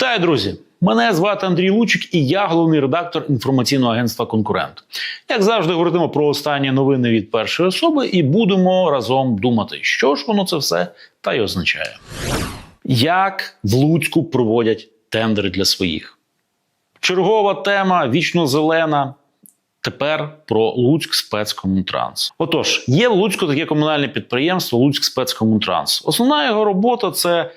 Вітаю, друзі! Мене звати Андрій Лучик, і я головний редактор інформаційного агентства Конкурент. Як завжди, говоритимо про останні новини від першої особи, і будемо разом думати, що ж воно це все та й означає. Як в Луцьку проводять тендери для своїх? Чергова тема вічно зелена. Тепер про Луцьк спецкомунтранс. Отож, є в Луцьку таке комунальне підприємство Луцьк спецкомунтранс. Основна його робота це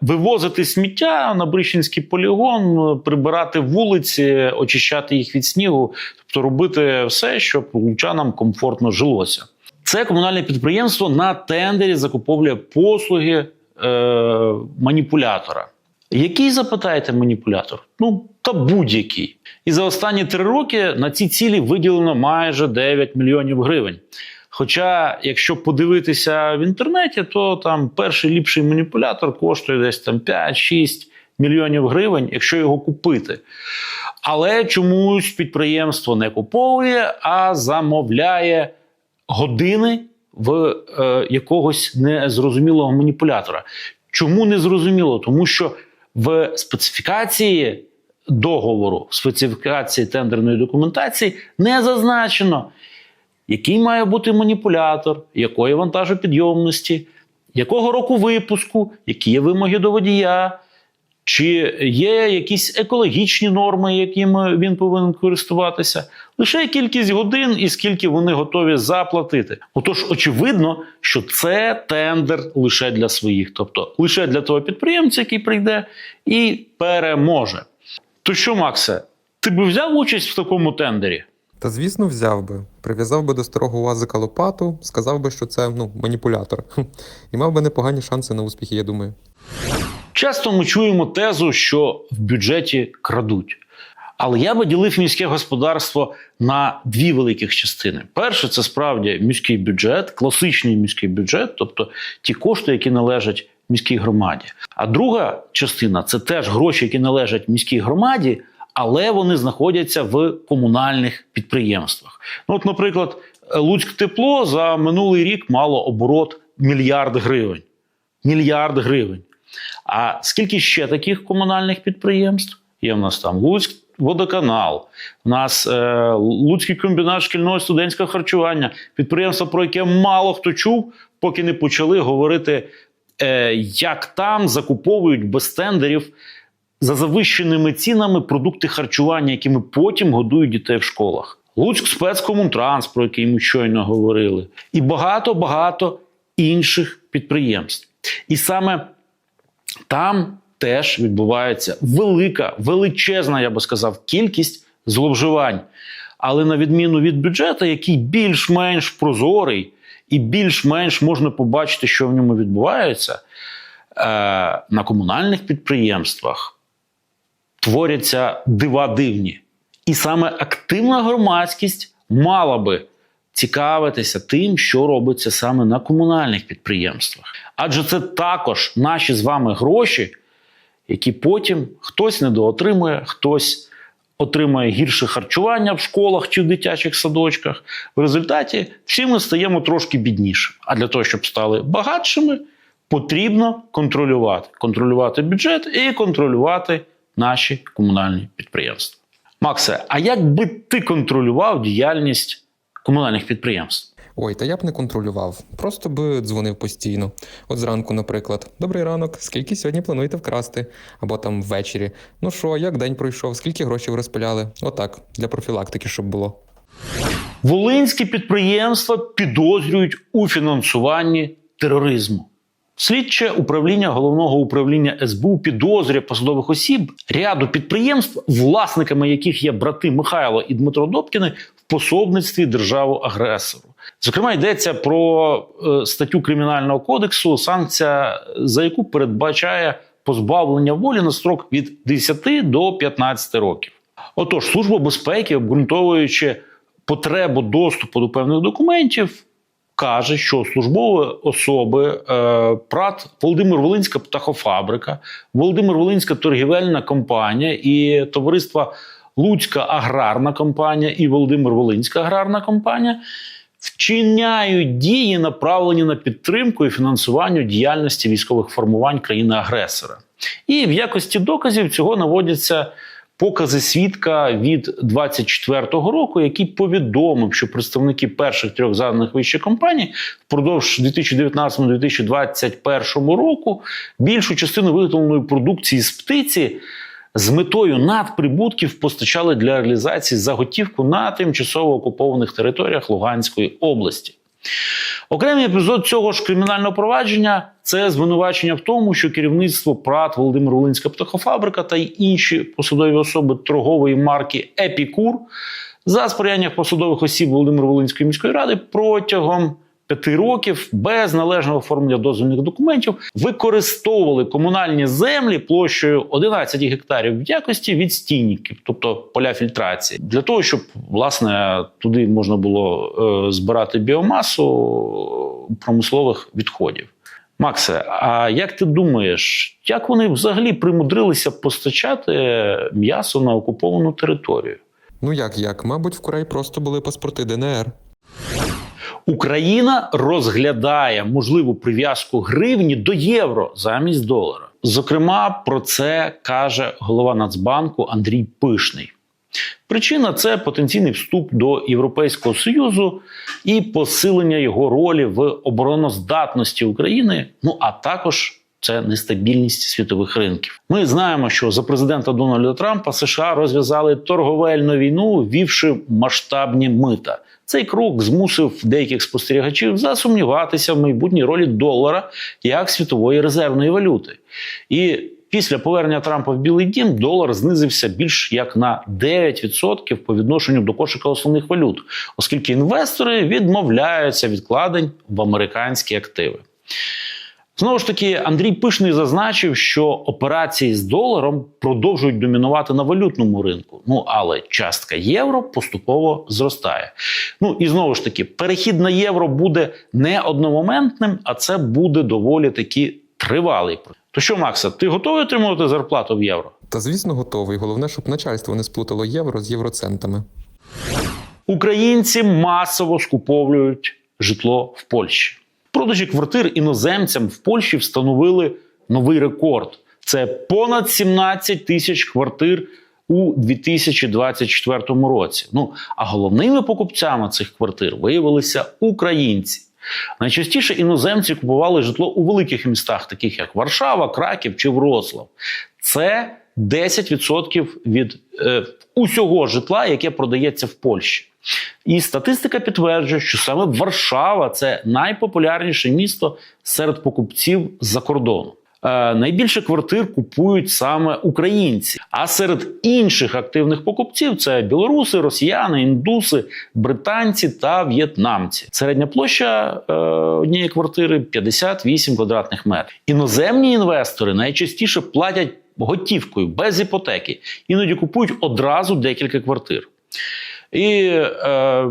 вивозити сміття на Брищенський полігон, е, прибирати вулиці, очищати їх від снігу, тобто робити все, щоб лучанам комфортно жилося. Це комунальне підприємство на тендері закуповує послуги е, маніпулятора. Який запитаєте маніпулятор? Ну та будь-який. І за останні три роки на ці цілі виділено майже 9 мільйонів гривень. Хоча, якщо подивитися в інтернеті, то там перший ліпший маніпулятор коштує десь там 5-6 мільйонів гривень, якщо його купити. Але чомусь підприємство не куповує, а замовляє години в е, якогось незрозумілого маніпулятора. Чому не зрозуміло? Тому що в специфікації договору, в специфікації тендерної документації не зазначено, який має бути маніпулятор, якої вантажопідйомності, якого року випуску, які є вимоги до водія, чи є якісь екологічні норми, якими він повинен користуватися, лише кількість годин і скільки вони готові заплатити. Отож, очевидно, що це тендер лише для своїх, тобто лише для того підприємця, який прийде і переможе. То що, Максе, ти би взяв участь в такому тендері? Та звісно, взяв би. Прив'язав би до старого УАЗика лопату, сказав би, що це ну, маніпулятор. І мав би непогані шанси на успіхи, я думаю. Часто ми чуємо тезу, що в бюджеті крадуть. Але я би ділив міське господарство на дві великих частини. Перше, це справді міський бюджет, класичний міський бюджет, тобто ті кошти, які належать міській громаді. А друга частина це теж гроші, які належать міській громаді, але вони знаходяться в комунальних підприємствах. Ну, от, наприклад, Луцьк тепло за минулий рік мало оборот мільярд гривень. Мільярд гривень. А скільки ще таких комунальних підприємств? Є в нас там Луцьк водоканал, у нас е, Луцький комбінат шкільного студентського харчування, підприємство, про яке мало хто чув, поки не почали говорити, е, як там закуповують без тендерів за завищеними цінами продукти харчування, якими потім годують дітей в школах. Луцьк спецкомунтранс, про який ми щойно говорили, і багато-багато інших підприємств. І саме там теж відбувається велика, величезна, я би сказав, кількість зловживань. Але на відміну від бюджету, який більш-менш прозорий і більш-менш можна побачити, що в ньому відбувається, е, на комунальних підприємствах творяться дива дивні. І саме активна громадськість мала би цікавитися тим, що робиться саме на комунальних підприємствах. Адже це також наші з вами гроші, які потім хтось недоотримує, хтось отримує гірше харчування в школах чи в дитячих садочках. В результаті всі ми стаємо трошки бідніше. А для того, щоб стали багатшими, потрібно контролювати. Контролювати бюджет і контролювати наші комунальні підприємства. Максе, а як би ти контролював діяльність комунальних підприємств? Ой, та я б не контролював, просто би дзвонив постійно. От зранку, наприклад, добрий ранок, скільки сьогодні плануєте вкрасти? Або там ввечері. Ну що, як день пройшов, скільки грошей розпиляли? Отак, для профілактики, щоб було. Волинські підприємства підозрюють у фінансуванні тероризму. Слідче управління головного управління СБУ підозрює посадових осіб ряду підприємств, власниками яких є брати Михайло і Дмитро Добкіни в пособництві державу-агресору. Зокрема, йдеться про е, статтю Кримінального кодексу, санкція за яку передбачає позбавлення волі на строк від 10 до 15 років. Отож, служба безпеки, обґрунтовуючи потребу доступу до певних документів, каже, що службові особи е, ПРАТ Володимир Волинська птахофабрика, Володимир Волинська торгівельна компанія і товариство Луцька аграрна компанія і Володимир Волинська аграрна компанія вчиняють дії, направлені на підтримку і фінансування діяльності військових формувань країни-агресора. І в якості доказів цього наводяться покази свідка від 24-го року, який повідомив, що представники перших трьох заданих вище компаній впродовж 2019-2021 року більшу частину виготовленої продукції з птиці з метою надприбутків постачали для реалізації заготівку на тимчасово окупованих територіях Луганської області. Окремий епізод цього ж кримінального провадження це звинувачення в тому, що керівництво ПРАТ Володимир Волинська птахофабрика та й інші посадові особи торгової марки Епікур за сприяння посадових осіб Володимир Волинської міської ради протягом п'яти років без належного оформлення дозвільних документів використовували комунальні землі площею 11 гектарів в якості відстійників, тобто поля фільтрації, для того, щоб власне туди можна було е, збирати біомасу промислових відходів. Максе, а як ти думаєш, як вони взагалі примудрилися постачати м'ясо на окуповану територію? Ну як як? Мабуть, вкрай просто були паспорти ДНР. Україна розглядає можливу прив'язку гривні до євро замість долара. Зокрема, про це каже голова Нацбанку Андрій Пишний. Причина це потенційний вступ до Європейського союзу і посилення його ролі в обороноздатності України. Ну а також це нестабільність світових ринків. Ми знаємо, що за президента Дональда Трампа США розв'язали торговельну війну, ввівши масштабні мита. Цей крок змусив деяких спостерігачів засумніватися в майбутній ролі долара як світової резервної валюти. І після повернення Трампа в Білий Дім долар знизився більш як на 9% по відношенню до кошика основних валют, оскільки інвестори відмовляються від вкладень в американські активи. Знову ж таки, Андрій Пишний зазначив, що операції з доларом продовжують домінувати на валютному ринку. Ну але частка євро поступово зростає. Ну і знову ж таки, перехід на євро буде не одномоментним, а це буде доволі таки тривалий. То що, Макса, ти готовий отримувати зарплату в євро? Та звісно, готовий. Головне, щоб начальство не сплутало євро з євроцентами. Українці масово скуповують житло в Польщі. Продажі квартир іноземцям в Польщі встановили новий рекорд. Це понад 17 тисяч квартир у 2024 році. Ну а головними покупцями цих квартир виявилися українці. Найчастіше іноземці купували житло у великих містах, таких як Варшава, Краків чи Вроцлав. Це 10% від е, усього житла, яке продається в Польщі. І статистика підтверджує, що саме Варшава це найпопулярніше місто серед покупців з-за кордону. Е, найбільше квартир купують саме українці. А серед інших активних покупців це білоруси, росіяни, індуси, британці та в'єтнамці. Середня площа е, однієї квартири 58 квадратних метрів. Іноземні інвестори найчастіше платять готівкою без іпотеки, іноді купують одразу декілька квартир. І е,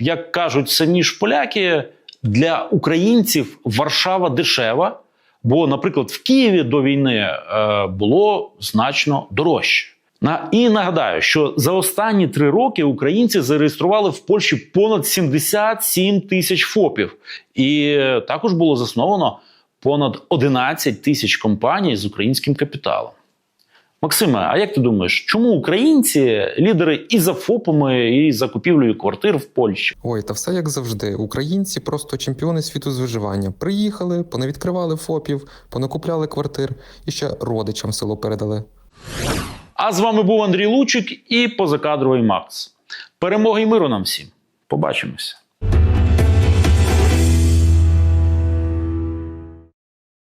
як кажуть самі ж поляки, для українців Варшава дешева, бо, наприклад, в Києві до війни е, було значно дорожче. На і нагадаю, що за останні три роки українці зареєстрували в Польщі понад 77 тисяч ФОПів, і також було засновано понад 11 тисяч компаній з українським капіталом. Максиме, а як ти думаєш, чому українці лідери і за ФОПами, і за купівлею квартир в Польщі? Ой, та все як завжди. Українці просто чемпіони світу з виживання. Приїхали, понавідкривали ФОПів, понакупляли квартир і ще родичам село передали. А з вами був Андрій Лучик і позакадровий Макс. Перемоги й миру нам всім. Побачимося.